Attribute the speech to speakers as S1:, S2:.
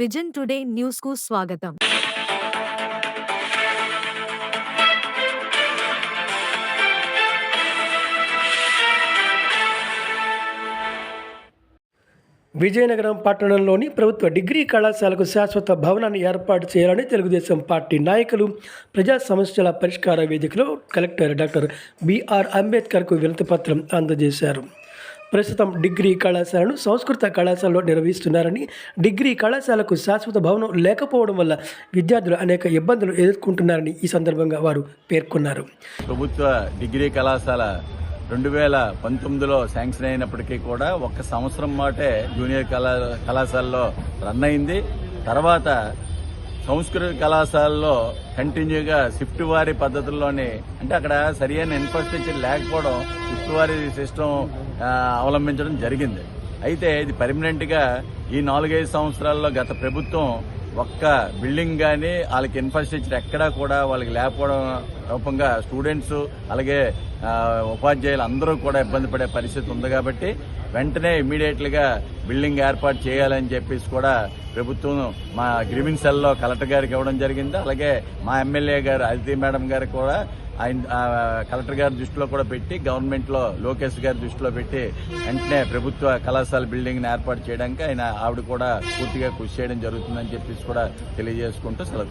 S1: Vision today న్యూస్కు స్వాగతం.
S2: విజయనగరం పట్టణంలోని ప్రభుత్వ డిగ్రీ కళాశాలకు శాశ్వత భవనాన్ని ఏర్పాటు చేయాలని తెలుగుదేశం పార్టీ నాయకులు ప్రజా సమస్యల పరిష్కార వేదికలో కలెక్టర్ డాక్టర్ బిఆర్ అంబేద్కర్కు వినతిపత్రం అందజేశారు. ప్రస్తుతం డిగ్రీ కళాశాలను సంస్కృత కళాశాలలో నిర్వహిస్తున్నారని డిగ్రీ కళాశాలకు శాశ్వత భవనం లేకపోవడం వల్ల విద్యార్థులు అనేక ఇబ్బందులు ఎదుర్కొంటున్నారని ఈ సందర్భంగా వారు పేర్కొన్నారు.
S3: ప్రభుత్వ డిగ్రీ కళాశాల రెండు వేల పంతొమ్మిదిలో శాంక్షన్ అయినప్పటికీ కూడా ఒక్క సంవత్సరం మాటే జూనియర్ కళా కళాశాలలో రన్ అయింది. తర్వాత సంస్కృత కళాశాలలో కంటిన్యూగా షిఫ్ట్ వారి పద్ధతుల్లోనే అంటే అక్కడ సరియైన ఇన్ఫ్రాస్ట్రక్చర్ లేకపోవడం షిఫ్ట్ వారి సిస్టమ్ అవలంబించడం జరిగింది. అయితే ఇది పర్మనెంట్గా ఈ నాలుగైదు సంవత్సరాల్లో గత ప్రభుత్వం ఒక్క బిల్డింగ్ కానీ వాళ్ళకి ఇన్ఫ్రాస్ట్రక్చర్ ఎక్కడా కూడా వాళ్ళకి లేకపోవడం రూపంగా స్టూడెంట్స్ అలాగే ఉపాధ్యాయులు అందరూ కూడా ఇబ్బంది పడే పరిస్థితి ఉంది కాబట్టి వెంటనే ఇమీడియట్లుగా బిల్డింగ్ ఏర్పాటు చేయాలని చెప్పేసి కూడా ప్రభుత్వం మా గ్రీవింగ్ సెల్లో కలెక్టర్ గారికి ఇవ్వడం జరిగింది. అలాగే మా ఎమ్మెల్యే గారు అదితి మేడం గారు కూడా ఆయన ఆ, కలెక్టర్ గారి దృష్టిలో కూడా పెట్టి గవర్నమెంట్లో లోకేష్ గారి దృష్టిలో పెట్టి వెంటనే ప్రభుత్వ కళాశాల బిల్డింగ్ని ఏర్పాటు చేయడానికి ఆయన ఆవిడ కూడా పూర్తిగా కృషి చేయడం జరుగుతుందని చెప్పేసి కూడా తెలియజేసుకుంటూ సెలవు